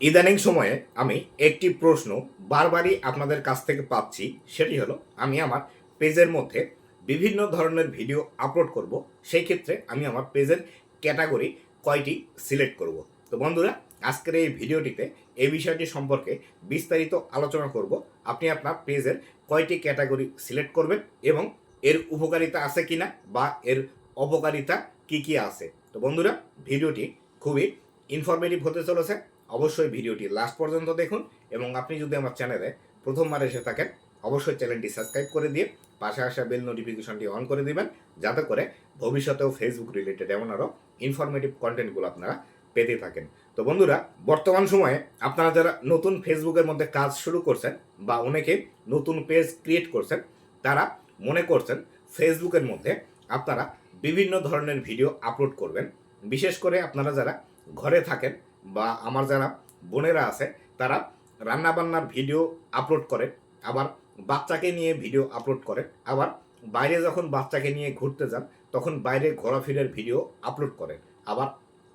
ইদানিং সময়ে আমি একটি প্রশ্ন বারবারই আপনাদের কাছ থেকে পাচ্ছি। সেটি হলো, আমি আমার পেজের মধ্যে বিভিন্ন ধরনের ভিডিও আপলোড করব। সেই ক্ষেত্রে আমি আমার পেজের ক্যাটাগরি কয়টি সিলেক্ট করব। তো বন্ধুরা, আজকের এই ভিডিওটিতে এই বিষয়টি সম্পর্কে বিস্তারিত আলোচনা করব। আপনি আপনার পেজের কয়টি ক্যাটাগরি সিলেক্ট করবেন এবং এর উপকারিতা আছে কিনা বা এর অপকারিতা কি কি আছে। তো বন্ধুরা, ভিডিওটি খুবই ইনফরমেটিভ হতে চলেছে, অবশ্যই ভিডিওটি লাস্ট পর্যন্ত দেখুন এবং আপনি যদি আমার চ্যানেলে প্রথমবার এসে থাকেন, অবশ্যই চ্যানেলটি সাবস্ক্রাইব করে দিয়ে পাশে আসা বেল নোটিফিকেশনটি অন করে দিবেন, যাতে করে ভবিষ্যতেও ফেসবুক রিলেটেড এমন আরও ইনফরমেটিভ কন্টেন্টগুলো আপনারা পেতে থাকেন। তো বন্ধুরা, বর্তমান সময়ে আপনারা যারা নতুন ফেসবুকের মধ্যে কাজ শুরু করছেন বা অনেকে নতুন পেজ ক্রিয়েট করছেন, তারা মনে করছেন ফেসবুকের মধ্যে আপনারা বিভিন্ন ধরনের ভিডিও আপলোড করবেন। বিশেষ করে আপনারা যারা ঘরে থাকেন বা আমার যারা বোনেরা আছে, তারা রান্নাবান্নার ভিডিও আপলোড করে আবার বাচ্চাকে নিয়ে ভিডিও আপলোড করেন, আবার বাইরে যখন বাচ্চাকে নিয়ে ঘুরতে যান, তখন বাইরে ঘোরাফেরার ভিডিও আপলোড করেন। আবার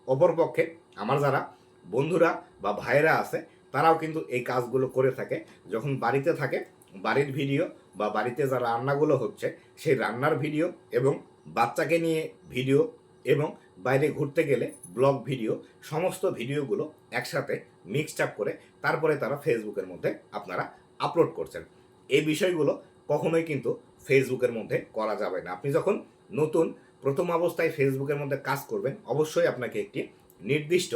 অপরপক্ষে আমার যারা বন্ধুরা বা ভাইয়েরা আছে, তারাও কিন্তু এই কাজগুলো করে থাকে। যখন বাড়িতে থাকে, বাড়ির ভিডিও বা বাড়িতে যা রান্নাগুলো হচ্ছে, সেই রান্নার ভিডিও এবং বাচ্চাকে নিয়ে ভিডিও এবং বাইরে ঘুরতে গেলে ব্লগ ভিডিও, সমস্ত ভিডিওগুলো একসাথে মিক্সড আপ করে তারপরে তারা ফেসবুকের মধ্যে আপনারা আপলোড করছেন। এই বিষয়গুলো কখনোই কিন্তু ফেসবুকের মধ্যে করা যাবে না। আপনি যখন নতুন প্রথম অবস্থায় ফেসবুকের মধ্যে কাজ করবেন, অবশ্যই আপনাকে একটি নির্দিষ্ট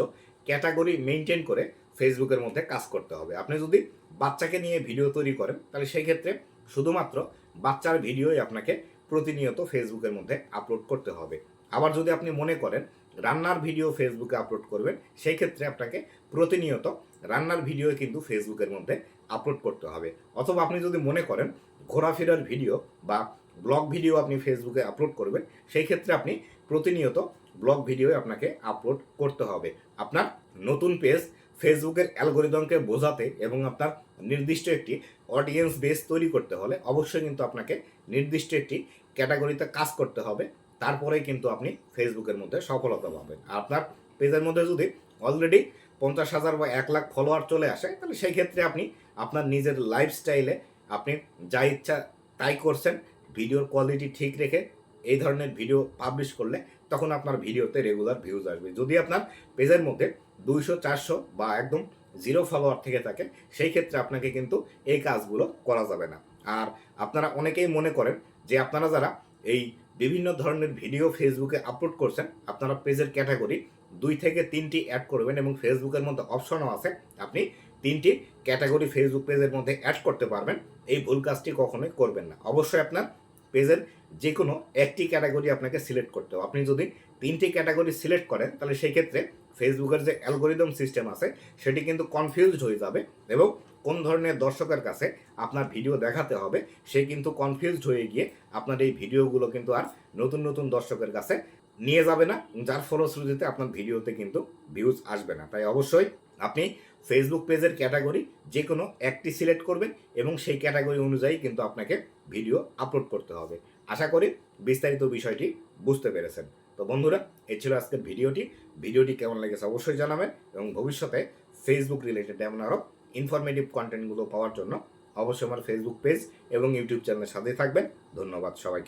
ক্যাটাগরি মেনটেন করে ফেসবুকের মধ্যে কাজ করতে হবে। আপনি যদি বাচ্চাকে নিয়ে ভিডিও তৈরি করেন, তাহলে সেই ক্ষেত্রে শুধুমাত্র বাচ্চার ভিডিওই আপনাকে প্রতিনিয়ত ফেসবুকের মধ্যে আপলোড করতে হবে। আবার যদি আপনি মনে করেন রান্নার ভিডিও ফেসবুকে আপলোড করবেন, সেই ক্ষেত্রে আপনাকে প্রতিনিয়ত রান্নার ভিডিও কিন্তু ফেসবুকের মধ্যে আপলোড করতে হবে। অথবা আপনি যদি মনে করেন ঘোরাফেরার ভিডিও বা ব্লগ ভিডিও আপনি ফেসবুকে আপলোড করবেন, সেই ক্ষেত্রে আপনি প্রতিনিয়ত ব্লগ ভিডিও আপনাকে আপলোড করতে হবে। আপনার নতুন পেজ ফেসবুকের অ্যালগোরিদমকে বোঝাতে এবং আপনার নির্দিষ্ট একটি অডিয়েন্স বেস তৈরি করতে হলে অবশ্যই কিন্তু আপনাকে নির্দিষ্ট একটি ক্যাটাগরিতে কাজ করতে হবে। তারপরেই কিন্তু আপনি ফেসবুকের মধ্যে সফলতা পাবেন। আপনার পেজের মধ্যে যদি অলরেডি পঞ্চাশ হাজার বা এক লাখ ফলোয়ার চলে আসে, তাহলে সেই ক্ষেত্রে আপনি আপনার নিজের লাইফস্টাইলে আপনি যা ইচ্ছা তাই করছেন ভিডিওর কোয়ালিটি ঠিক রেখে এই ধরনের ভিডিও পাবলিশ করলে তখন আপনার ভিডিওতে রেগুলার ভিউজ আসবে। যদি আপনার পেজের মধ্যে দুইশো, চারশো বা একদম জিরো ফলোয়ার থেকে থাকে, সেই ক্ষেত্রে আপনাকে কিন্তু এই কাজগুলো করা যাবে না। আর আপনারা অনেকেই মনে করেন যে আপনারা যারা এই বিভিন্ন ধরনের ভিডিও ফেসবুকে আপলোড করছেন। আপনারা পেজের ক্যাটাগরি দুই থেকে তিনটি অ্যাড করবেন এবং ফেসবুকের মধ্যে অপশনও আছে। আপনি তিনটি ক্যাটাগরি ফেসবুক পেজের মধ্যে অ্যাড করতে পারবেন। এই ভুল কাজটি কখনোই করবেন না। অবশ্যই আপনার পেজের যে কোনো একটি ক্যাটাগরি আপনাকে সিলেক্ট করতে হবে। আপনি যদি তিনটি ক্যাটাগরি সিলেক্ট করেন, তাহলে সেই ক্ষেত্রে ফেসবুকের যে অ্যালগোরিদম সিস্টেম আছে, সেটি কিন্তু কনফিউজড হয়ে যাবে এবং কোন ধরনের দর্শকের কাছে আপনার ভিডিও দেখাতে হবে, সে কিন্তু কনফিউজড হয়ে গিয়ে আপনার এই ভিডিওগুলো কিন্তু আর নতুন নতুন দর্শকের কাছে নিয়ে যাবে না, যার ফলশ্রুতিতে আপনার ভিডিওতে কিন্তু ভিউজ আসবে না। তাই অবশ্যই আপনি ফেসবুক পেজের ক্যাটাগরি যে কোনো একটি সিলেক্ট করবেন এবং সেই ক্যাটাগরি অনুযায়ী কিন্তু আপনাকে ভিডিও আপলোড করতে হবে। আশা করি বিস্তারিত বিষয়টি বুঝতে পেরেছেন। তো বন্ধুরা এ ছিল আজকের ভিডিওটি। ভিডিওটি কেমন লেগেছে অবশ্যই জানাবেন এবং ভবিষ্যতে ফেসবুক রিলেটেড এমন আরও ইনফরমেটিভ কন্টেন্টগুলো পাওয়ার জন্য অবশ্যই আমার ফেসবুক পেজ এবং ইউটিউব চ্যানেলের সাথে থাকবেন। ধন্যবাদ সবাইকে।